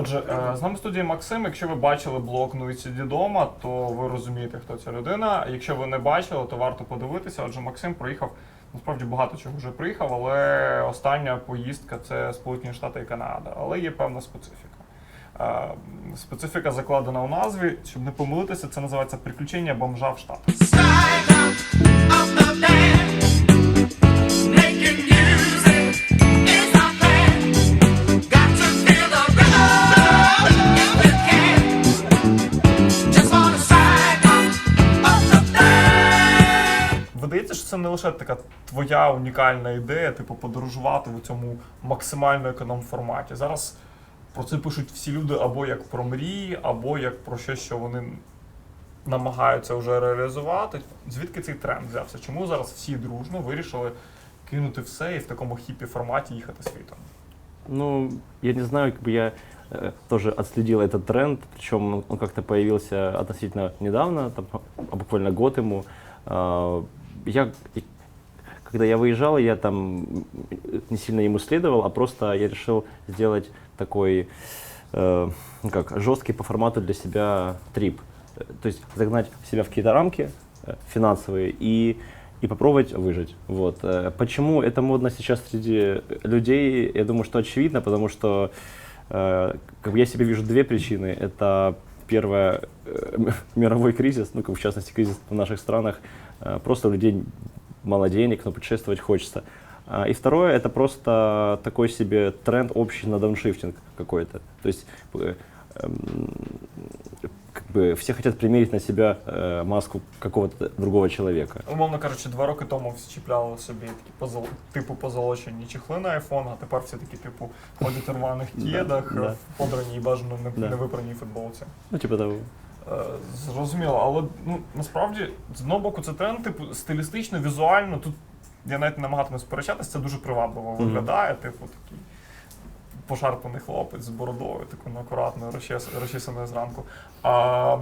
Отже, е, з нами в студії Максим. Якщо ви бачили блог «Ну і сиді дома, то ви розумієте, хто ця людина. Якщо ви не бачили, то варто подивитися. Отже, Максим проїхав насправді багато чого вже приїхав, але остання поїздка це Сполучені Штати і Канада. Але є певна специфіка. Е, Специфіка закладена у назві. Щоб не помилитися, це називається приключення бомжа в Штатах. band. Видається, що це не лише така твоя унікальна ідея, типу подорожувати в цьому максимально економ форматі. Зараз про це пишуть всі люди або як про мрії, або як про щось, що вони намагаються вже реалізувати. Звідки цей тренд взявся? Чому зараз всі дружно вирішили кинути все і в такому хіпі форматі їхати світом? Ну, я не знаю, как бы я э, тоже отследил этот тренд, причем он, он как-то появился относительно недавно, там, а буквально год ему. А, Я, когда я выезжал, я там не сильно ему следовал, а просто я решил сделать такой, э, ну как, жесткий по формату для себя трип. То есть загнать себя в какие-то рамки э, финансовые и и попробовать выжить. Вот. Э, Почему это модно сейчас среди людей, я думаю, что очевидно, потому что э, как я себе вижу две причины. Это первое, э, мировой кризис, ну, как в частности кризис в наших странах, Э, просто у людей мало денег, но путешествовать хочется. А, И второе, это просто такой себе тренд общий на дауншифтинг какой-то. То есть э, эм, все хотят примерить на себя э, маску какого-то другого человека. Умовно кажучи, два роки тому всі чіпляли собі такі позол... типу позолочені чехли на айфон, а тепер всі такі, типу, ходять у рваних Да, кедах, да. в подраній бажано не, Да. не випраній футболці. Ну, типа того. Е, Зрозуміло, але ну насправді з одного боку це тренд, типу, стилістично, візуально. Тут я навіть не намагатимусь сперечатися, це дуже привабливо Мгм. виглядає, типу, такий пошарпаний хлопець з бородою, такою акуратною, розчес- розчесаною зранку. А,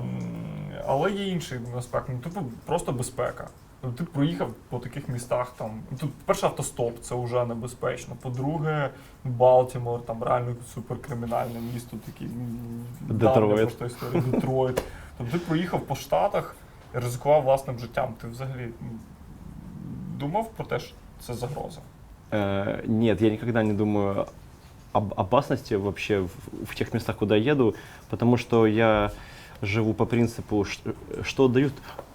але є інший аспект. Ну, типу, просто безпека. Ну, Ти проїхав по таких містах там. Тут перше автостоп, це вже небезпечно. По-друге, Балтімор, там реально суперкримінальне місто, такий м, Детройт. Детройт. Тобто ти проїхав по Штатах і ризикував власним життям. Ти взагалі думав про те, що це загроза? Э, нет, я никогда не думаю об опасности вообще в, в тех местах, куда еду, потому что я живу по принципу, ш- что дают,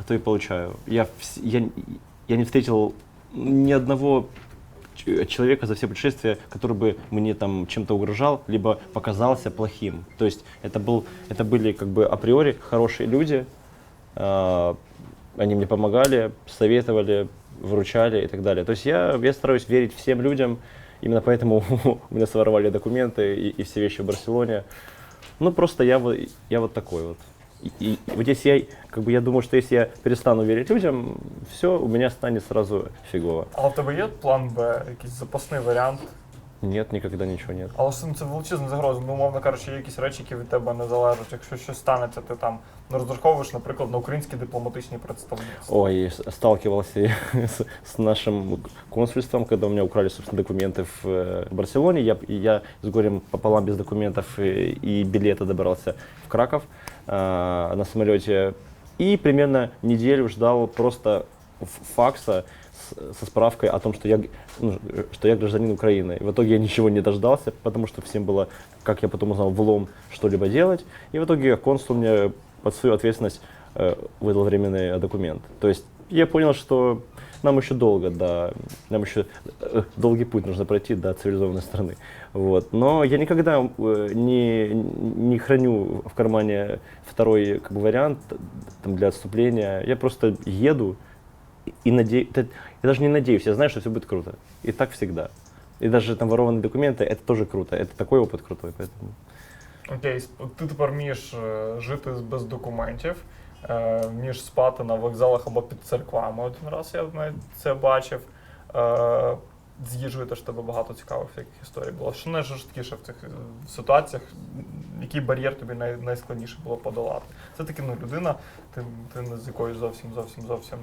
то и получаю. Я, я, я не встретил ни одного человека за все путешествия, который бы мне там чем-то угрожал, либо показался плохим. То есть это, был, это были как бы априори хорошие люди, а, они мне помогали, советовали, выручали и так далее. То есть я, я стараюсь верить всем людям, именно поэтому у меня своровали документы и, и все вещи в Барселоне. Ну просто я вот, я вот такой вот. И, и вот если я, как бы я думаю, что если я перестану верить людям, все, у меня станет сразу фигово. Але в тебе є план Б, якийсь запасний варіант? Нет, никогда ничего нет. Але ж це величезна загроза. Ну, умовно кажучи, є якісь речі, які від тебе не залежать. Якщо щось станеться, ти там не розраховуєш, наприклад, на українські дипломатичні представництва. Ой, с- сталкивался я с, с нашим консульством, когда у меня украли, собственно, документы в э, Барселоне. Я, и я с горем пополам без документов и, и билета добрался в Краков э, на самолете. И примерно неделю ждал просто ф- факса с- со справкой о том, что я, ну, что я гражданин Украины. И в итоге я ничего не дождался, потому что всем было, как я потом узнал, влом что-либо делать. И в итоге консул мне под свою ответственность э, выдал временный документ. То есть я понял, что нам еще долго, до, нам еще э, долгий путь нужно пройти до цивилизованной страны. Вот. Но я никогда э, не, не храню в кармане второй как бы, вариант там, для отступления. Я просто еду и- и надеюсь, я даже не надеюсь, я знаю, что все будет круто. И так всегда. И даже там ворованные документы, это тоже круто. Это такой опыт крутой, поэтому... Окей, сп- ти тепер вмієш е, жити з- без документів, е, вмієш спати на вокзалах або під церквами. Один раз я навіть це бачив. Е, З їжею теж в тебе багато цікавих всяких історій було. Що найжорсткіше в цих е, ситуаціях? Який бар'єр тобі най, найскладніше було подолати? Це таки ну, людина, ти, ти не з якоїсь зовсім зовсім зовсім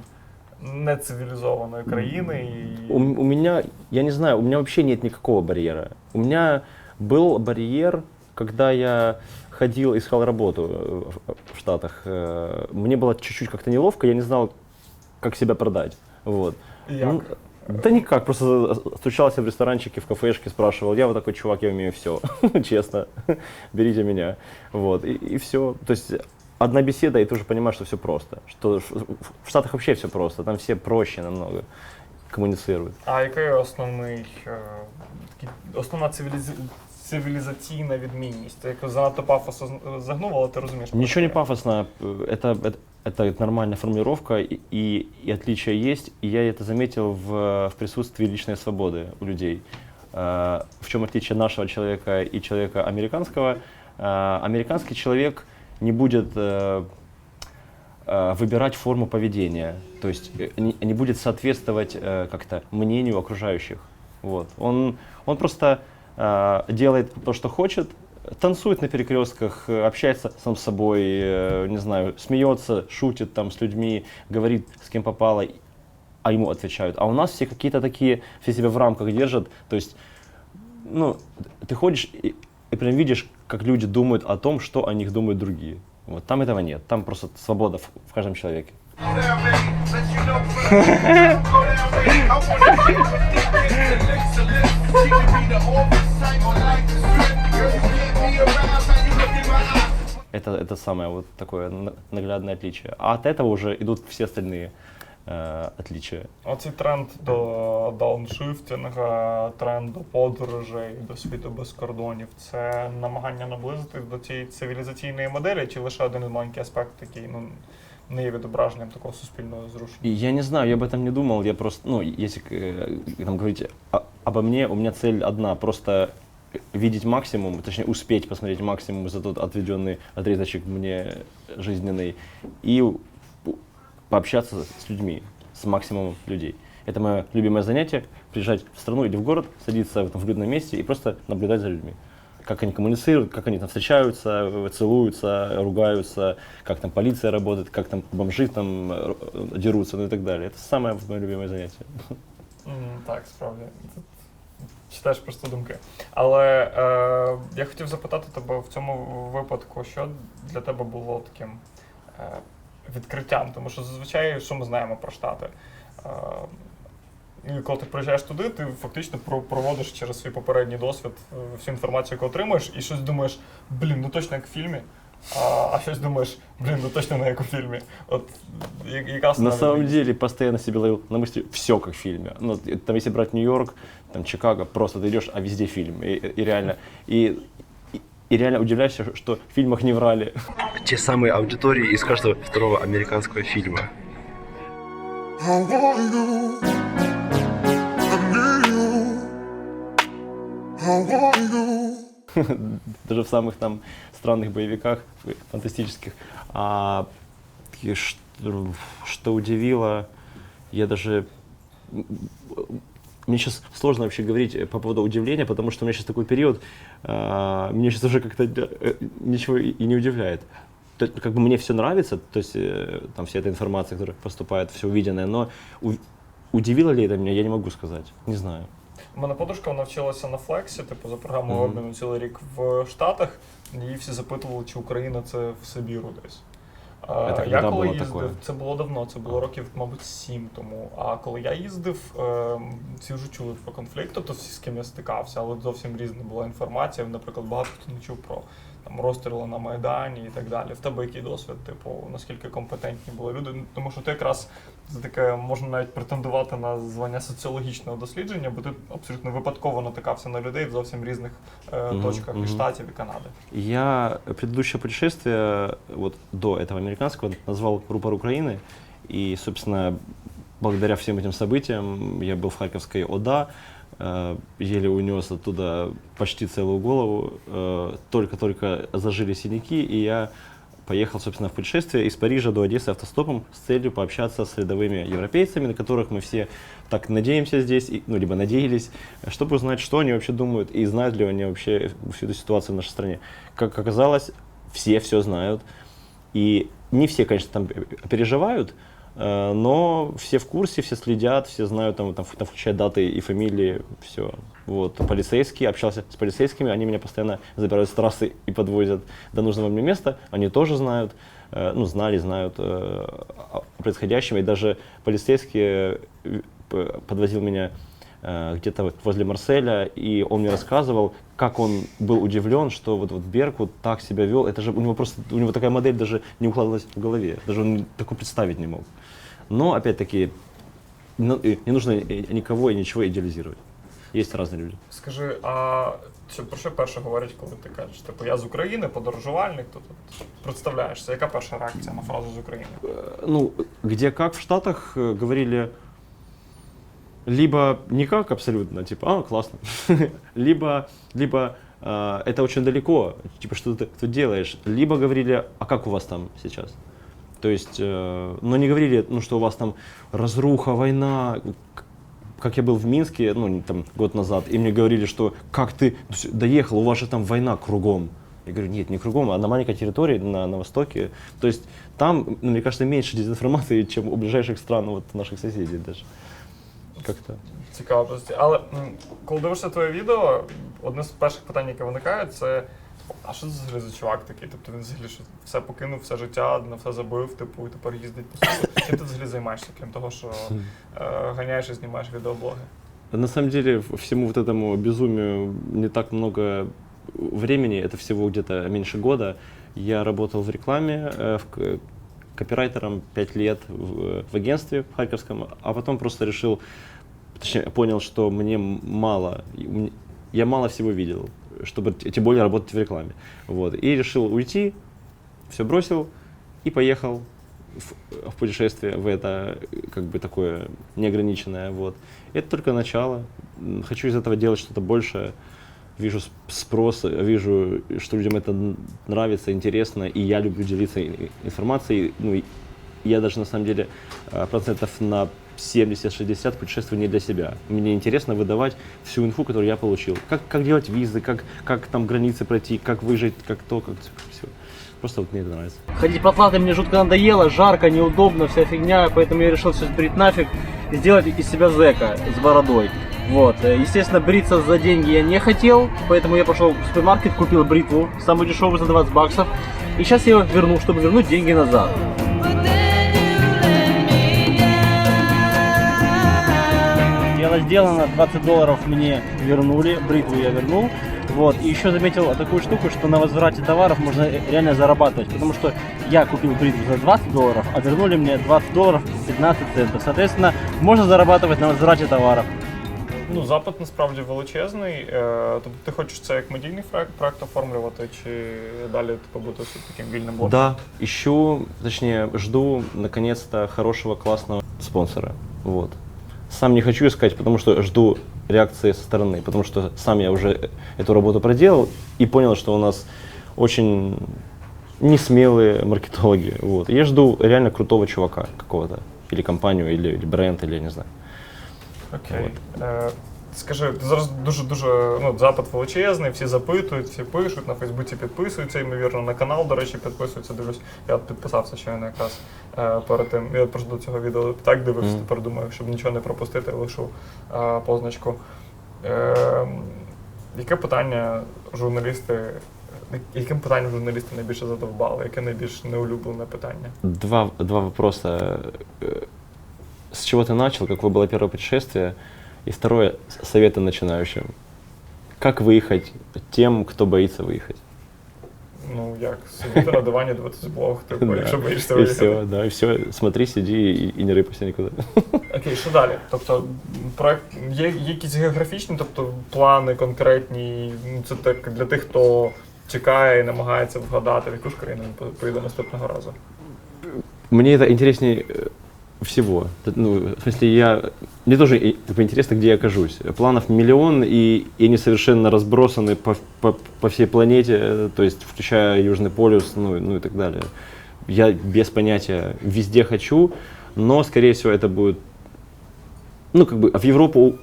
не цивілізованої країни. І... У, у меня, я не знаю, у меня вообще нет никакого барьера. У меня был барьер когда я ходил, искал работу э, в- в Штатах, э, мне было чуть-чуть как-то неловко, я не знал, как себя продать. Вот. Як? Ну, да никак, просто стучался в ресторанчике, в кафешке, спрашивал, я вот такой чувак, я умею все, честно, берите меня. Вот, и, и все. То есть одна беседа, и ты уже понимаешь, что все просто. Что в в Штатах вообще все просто, там все проще намного коммуницируют. А який основний е, такий- основна цивіліза... цивілізаційна відмінність? Ти якось занадто пафосно з- загнув, але ти розумієш. про Ничего не що я. пафосно, э, это, это, это нормальная формулировка, и, и, и отличия есть, и я это заметил в, в присутствии личной свободы у людей. Э, В чем отличие нашего человека и человека американского? Э, Американский человек не будет э, э, выбирать форму поведения, то есть э, не, будет соответствовать как-то мнению окружающих. Вот. Он, он просто делает то, что хочет, танцует на перекрестках, общается сам с собой, не знаю, смеется, шутит там с людьми, говорит с кем попало, а ему отвечают. А у нас все какие-то такие, все себя в рамках держат, то есть, ну, ты ходишь и, и прям видишь, как люди думают о том, что о них думают другие. Вот там этого нет, там просто свобода в, в каждом человеке. Это, это самое вот такое на- наглядное отличие. А от этого уже идут все остальные э, отличия. Оцей тренд до дауншифтінга, тренд до подорожей, до світу без кордонів це намагання наблизитись до цієї цивілізаційної моделі, чи лише один маленький аспект, який ну, не є відображенням такого суспільного зрушення? И я не знаю, я об этом не думал, я просто, ну, если э, там говорить о- обо мне, у меня цель одна, просто видеть максимум, точнее успеть посмотреть максимум за тот отведенный отрезочек мне жизненный и у- пообщаться с людьми, с максимумом людей. Это мое любимое занятие, приезжать в страну или в город, садиться в этом людном месте и просто наблюдать за людьми. Как они коммуницируют, как они там встречаются, э, целуются, ругаются, как там полиция работает, как там бомжи там э, э, дерутся, ну и так далее. Это самое вот мое любимое занятие. М, Так, справді. Тут Читаєш просто думки. Але е, я хотів запитати тебе в цьому випадку, що для тебе було таким е, відкриттям? Тому що зазвичай, що ми знаємо про Штати? Е, і коли ти приїжджаєш туди, ти фактично про- проводиш через свій попередній досвід е, всю інформацію, яку отримуєш, і щось думаєш, блін, ну точно як в фільмі. А, а щось думаєш, блін, ну точно не як у фільмі. От я- яка На основна самом відмінність? деле, постоянно себе ловил на мысли все как в фильме. Ну, т- там, если брать Нью-Йорк, там Чикаго, просто ты идешь, а везде фильм. И, и реально, и, и, реально удивляешься, что в фильмах не врали. те самые аудитории из каждого второго американского фильма. Даже в самых там странных боевиках, фантастических. А что, что удивило, я даже... Мне сейчас сложно вообще говорить э, по поводу удивления, потому что у меня сейчас такой период, а, меня сейчас уже как-то э, ничего и и не удивляет. То есть, как бы мне все нравится, то есть э, там вся эта информация, которая поступает, все увиденное, но у- удивило ли это меня, я не могу сказать, не знаю. У мене подружка вона вчилася на флексі, типу за програмою Мгм. обміну цілий рік в Штатах. Її всі запитували, чи Україна це в Сибіру десь. А, Це я коли їздив, такое. це було давно, це було років, мабуть, сім тому. А коли я їздив, ем, всі вже чули про конфлікт, тобто всі з ким я стикався, але зовсім різна була інформація. Наприклад, багато хто не чув про там розстріли на Майдані і так далі. В тебе який досвід, типу, наскільки компетентні були люди? Ну, Тому що ти якраз це таке можна навіть претендувати на звання соціологічного дослідження, бо ти абсолютно випадково натикався на людей в зовсім різних е, Мгм, точках і мгм. штатів і Канади. Я предыдущее путешествие, вот до этого американского, назвал «Рупор Украины». И, собственно, благодаря всем этим событиям я был в Харьковской ОДА, э, Еле унес оттуда почти целую голову, э, только-только зажили синяки, и я поехал, собственно, в путешествие из Парижа до Одессы автостопом с целью пообщаться с рядовыми европейцами, на которых мы все так надеемся здесь, ну, либо надеялись, чтобы узнать, что они вообще думают и знают ли они вообще всю эту ситуацию в нашей стране. Как оказалось, все все знают. И не все, конечно, там переживают, Э, Но все в курсе, все следят, все знают, там, там, там включая даты и фамилии, все. Вот, полицейские, общался с полицейскими, они меня постоянно забирают с трассы и подвозят до нужного мне места, они тоже знают, э, ну, знали, знают э, о происходящем, и даже полицейские э, п- подвозил меня э, где-то вот возле Марселя, и он мне рассказывал, как он был удивлен, что вот, вот Беркут так себя вел. Это же у него просто, у него такая модель даже не укладывалась в голове, даже он такое представить не мог. Но, опять-таки, ну, и не нужно и никого и ничего идеализировать. Есть разные люди. Скажи, а що, про що перше говорять, коли ти кажеш? Типу, я з України, подорожувальник, то тут представляєшся. Яка перша реакція на фразу з України? Э, Ну, где как в Штатах э, говорили, либо никак абсолютно, типа, а, классно, либо, либо э, это очень далеко, типа, что ты тут делаешь, либо говорили, а как у вас там сейчас? То есть, э, но не говорили, ну, что у вас там разруха, война, как я был в Минске, ну, там, год назад, и мне говорили, что как ты доехал, у вас же там война кругом. Я говорю, нет, не кругом, а на маленькой территории, на, на востоке. То есть там, ну, мне кажется, меньше дезинформации, чем у ближайших стран, вот наших соседей даже. Как-то. Цікаво просто. Але м, коли дивишся твоє відео, одне з перших питань, яке виникає, це а що це взагалі за чувак такий? Тобто він взагалі що все покинув, все життя, на все забив, типу, і тепер їздить по світу. Чим ти взагалі займаєшся, крім того, що е, ганяєш і знімаєш відеоблоги? На самом деле, в- всему вот этому безумию не так много времени, это всего где-то меньше года. Я работал в рекламе, э, в к- копирайтером 5 лет в, в агентстве харьковском, а потом просто решил, точнее, понял, что мне мало, я мало всего видел, чтобы тем более работать в рекламе. Вот. И решил уйти, все бросил и поехал в, в путешествие в это как бы такое неограниченное. Вот. Это только начало. Хочу из этого делать что-то большее. Вижу сп- спрос, э, вижу, что людям это н- нравится, интересно, и я люблю делиться и- информацией. Ну, и я даже на самом деле э, процентов на 70-60 путешествую не для себя. Мне интересно выдавать всю инфу, которую я получил. Как, как делать визы, как, как там границы пройти, как выжить, как то, как все. Просто вот мне это нравится. Ходить по платам мне жутко надоело, жарко, неудобно, вся фигня, поэтому я решил все сбрить нафиг и сделать из себя зэка с бородой. Вот. Естественно, бриться за деньги я не хотел, поэтому я пошел в супермаркет, купил бритву, самую дешевую за 20 баксов. И сейчас я ее верну, чтобы вернуть деньги назад. Сделано, 20 долларов мне вернули, бритву я вернул. Вот. И еще заметил такую штуку, что на возврате товаров можно реально зарабатывать. Потому что я купил бритву за 20 долларов, а вернули мне 20 долларов 15 центов. Соответственно, можно зарабатывать на возврате товаров. Ну, запит насправді величезний. Тобто ти хочеш це як медійний проект, оформлювати, чи далі типу, бути таким вільним блогом? Да, ищу, точнее, жду наконец-то хорошего, классного спонсора. Вот. Сам не хочу искать, потому что жду реакции со стороны, потому что сам я уже эту работу проделал и понял, что у нас очень несмелые маркетологи. Вот. Я жду реально крутого чувака какого-то, или компанию, или, или бренд, или я не знаю. Окей. Е, скажи, ти зараз дуже дуже ну, запит величезний, всі запитують, всі пишуть, на Фейсбуці підписуються, ймовірно, на канал, до речі, підписуються. Дивлюсь, я от підписався щойно якраз е, перед тим. Я просто до цього відео так дивився, Мгм. тепер думаю, щоб нічого не пропустити, лишу е, позначку. Е, яке питання журналісти, яким питанням журналісти найбільше задовбали? Яке найбільш неулюблене питання? Два, два вопроса. Э, С чего ты начал, какое было первое путешествие? И второе, с- советы начинающим. Как выехать тем, кто боится выехать? Ну, як сидіти на дивані, дивитися блог, типу, Да. якщо боїшся И виїхати. все, да, и все, смотри, сиди и, и не рыпайся никуда. Окей, що далі? Тобто, проект є, є якісь географічні, тобто плани конкретні. Ну, це так для тих, хто чекає і намагається вгадати, в яку ж країну він по- поїде наступного разу. Мне это интереснее э, всего. Ну, в смысле, я... Мне тоже бы интересно, где я окажусь. Планов миллион, и, и они совершенно разбросаны по, по, по всей планете, э, то есть включая Южный полюс, ну, ну и так далее. Я без понятия везде хочу, но, скорее всего, это будет... Ну, как бы, а в Европу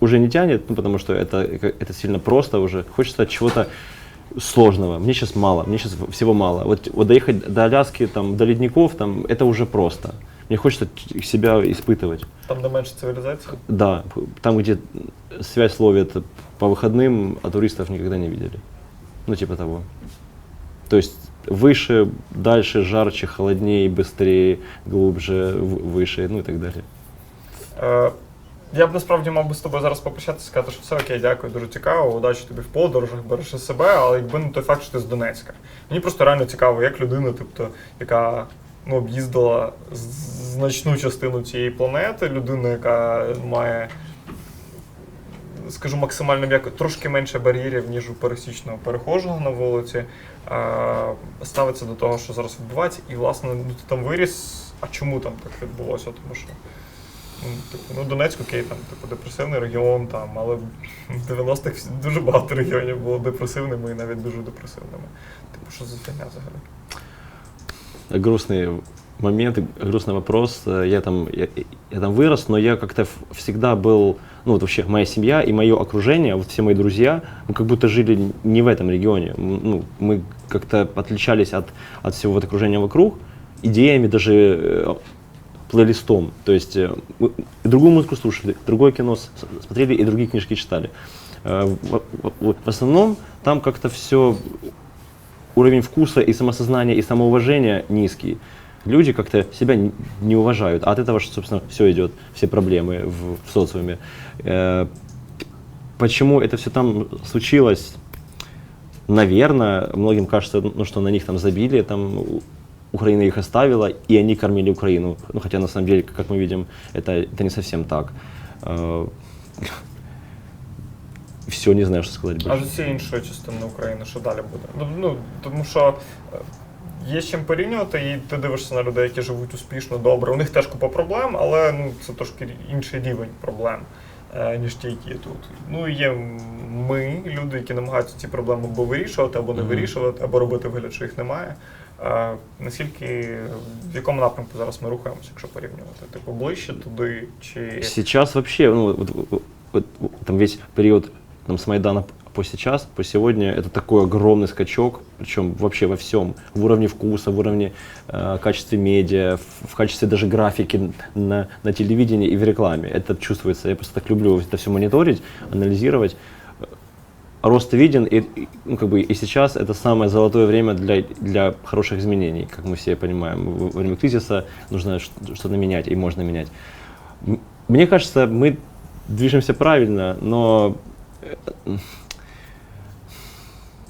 уже не тянет, ну, потому что это, это сильно просто уже. Хочется чего-то сложного. Мне сейчас мало, мне сейчас всего мало. Вот, вот доехать до Аляски, там, до ледников, там, это уже просто. мне хочется т- себя испытывать. Там, де менше цивілізації. Да, п- там, где связь ловят по выходным, а туристов никогда не видели. Ну, типа того. То есть выше, дальше, жарче, холоднее, быстрее, глубже, в- выше, ну и так далее. Е, я б насправді мав би з тобою зараз попрощатися, сказати, що все окей, дякую, дуже цікаво, удачі тобі в подорожах, бережи себе, але якби не той факт, що ти з Донецька. Мені просто реально цікаво, як людина, тобто, яка ну, об'їздила значну частину цієї планети, людина, яка має, скажу максимально м'яко, трошки менше бар'єрів, ніж у пересічного перехожого на вулиці, ставиться до того, що зараз відбувається, і власне ну, ти там виріс. А чому там так відбулося? Тому що Ну, типу, ну, Донецьк, окей, там, типу, депресивний регіон, там, але в 90-х дуже багато регіонів було депресивними і навіть дуже депресивними. Типу, що за фігня взагалі? Грустный момент, грустный вопрос. Я там, я, я там вырос, но я как-то в- всегда был, ну вот вообще моя семья и мое окружение, вот все мои друзья, мы как будто жили не в этом регионе. Ну, мы как-то отличались от, от всего вот окружения вокруг, идеями даже э, плейлистом. То есть э, мы другую музыку слушали, другое кино смотрели и другие книжки читали. Э, В, в- вот в основном там как-то все уровень вкуса и самосознания и самоуважения низкий. Люди как-то себя не уважают, а от этого, что, собственно, все идет, все проблемы в, в социуме. Э, Почему это все там случилось? Наверное, многим кажется, ну, что на них там забили, там Украина их оставила, и они кормили Украину. Ну, хотя на самом деле, как мы видим, это, это не совсем так. Все, не знаю, что сказать А больше. з усієї іншої частини України, що далі буде? Ну, Ну, тому що е, є з чим порівнювати, і ти дивишся на людей, які живуть успішно, добре. У них теж купа проблем, але ну, це трошки інший рівень проблем, е, ніж ті, які є тут. Ну є ми, люди, які намагаються ці проблеми або вирішувати, або не вирішувати, або робити вигляд, що їх немає. Е, Наскільки в якому напрямку зараз ми рухаємося, якщо порівнювати? Типу ближче туди чи Сейчас вообще, ну, вот- вот- вот там весь период там, с Майдана по сейчас, по сегодня, это такой огромный скачок, причем вообще во всем, в уровне вкуса, в уровне э, качестве медиа, в, в качестве даже графики на, на телевидении и в рекламе. Это чувствуется, я просто так люблю это все мониторить, анализировать. Рост виден, и, и, ну, как бы, и сейчас это самое золотое время для, для хороших изменений, как мы все понимаем. В- время кризиса нужно что-то менять, и можно менять. Мне кажется, мы движемся правильно, но, э,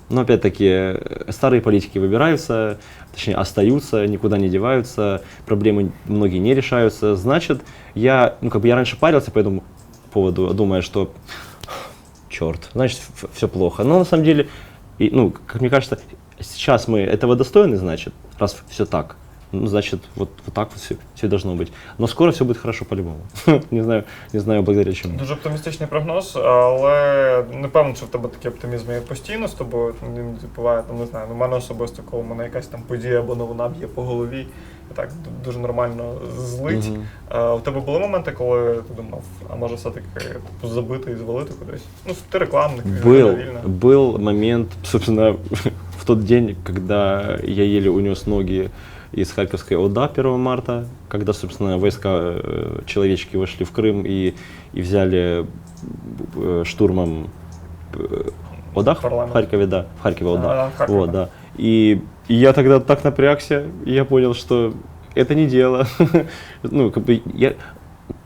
но опять-таки э, старые политики выбираются, точнее остаются, никуда не деваются, проблемы многие не решаются. Значит, я, ну как бы я раньше парился по этому поводу, думая, что черт, значит, все плохо. Но на самом деле, и, ну, как мне кажется, сейчас мы этого достойны, значит, раз все так. Ну, значит, вот, вот так вот все, все должно быть. Но скоро все будет хорошо по-любому. не знаю, не знаю благодаря чему. Дуже оптимістичний прогноз, але не певно, що в тебе такий оптимізм є постійно з тобою. Він буває, там, не знаю, ну, в мене особисто, коли мене якась там подія або новина б'є по голові, і так д- дуже нормально злить. Мгм. А, у тебе були моменти, коли ти думав, а може все-таки типу, забити і звалити кудись? Ну, ти рекламник, Был, вільно. был момент, собственно, в тот день, когда я еле унес ноги из Харьковской ОДА 1 марта, когда, собственно, войска э, человечки вошли в Крым и, и взяли э, штурмом э, ОДА в Парламент. Харькове, да, в Харькове ОДА. А, Харків, Вот, да. И, и я тогда так напрягся, и я понял, что это не дело. ну, как бы я,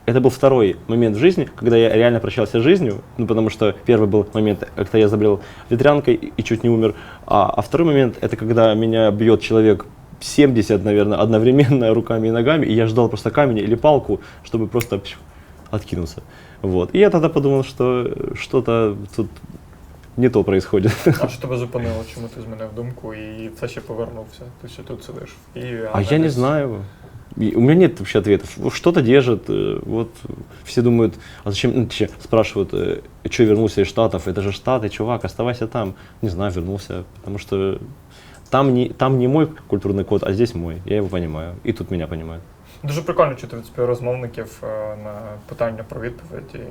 это был второй момент в жизни, когда я реально прощался с жизнью, ну, потому что первый был момент, когда я заболел ветрянкой и, и чуть не умер, а, а второй момент, это когда меня бьет человек 70, наверное, одновременно руками и ногами, и я ждал просто камень или палку, чтобы просто пш, откинуться. Вот. И я тогда подумал, что что-то тут не то происходит. А що тебе зупинило? Чому ти змінив думку і це ще повернувся? Ти ще тут сидиш в Києві. А я не десь- знаю. И У меня нет вообще ответов. Ну, Что-то держит. э, Вот все думают, а зачем, ну, точнее, спрашивают, что вернулся из Штатов? Это же Штаты, чувак, оставайся там. Не знаю, вернулся, потому что там не, там не мой культурный код, а здесь мой. Я его понимаю. И тут меня понимают. Дуже прикольно чути від співрозмовників е, на питання про відповідь і е,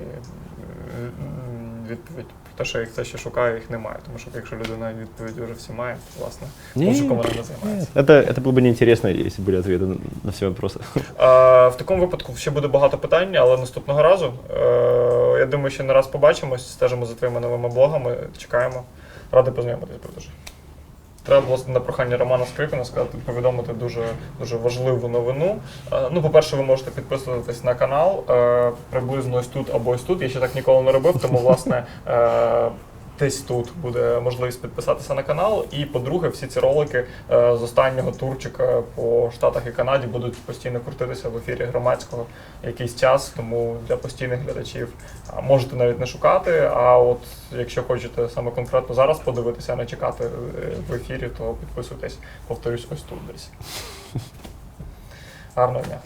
м, відповідь про те, що я їх це ще шукаю, їх немає. Тому що якщо людина відповідь вже всі має, то власне Ні. пошуком вона не займається. Это, это было бы неинтересно, если были ответы на все вопросы. Е, в такому випадку ще буде багато питань, але наступного разу. Е, я думаю, що не раз побачимось, стежимо за твоїми новими блогами, чекаємо. Радий познайомитись буде дуже. Треба було на прохання Романа Скрипіна сказати, повідомити дуже, дуже важливу новину. Е, Ну, по-перше, ви можете підписуватись на канал е, приблизно ось тут або ось тут. Я ще так ніколи не робив, тому власне. Десь тут буде можливість підписатися на канал. І по-друге, всі ці ролики е, з останнього турчика по Штатах і Канаді будуть постійно крутитися в ефірі громадського якийсь час. Тому для постійних глядачів можете навіть не шукати. А от якщо хочете саме конкретно зараз подивитися, а не чекати е, в ефірі, то підписуйтесь, повторюсь, ось тут десь. Гарного дня.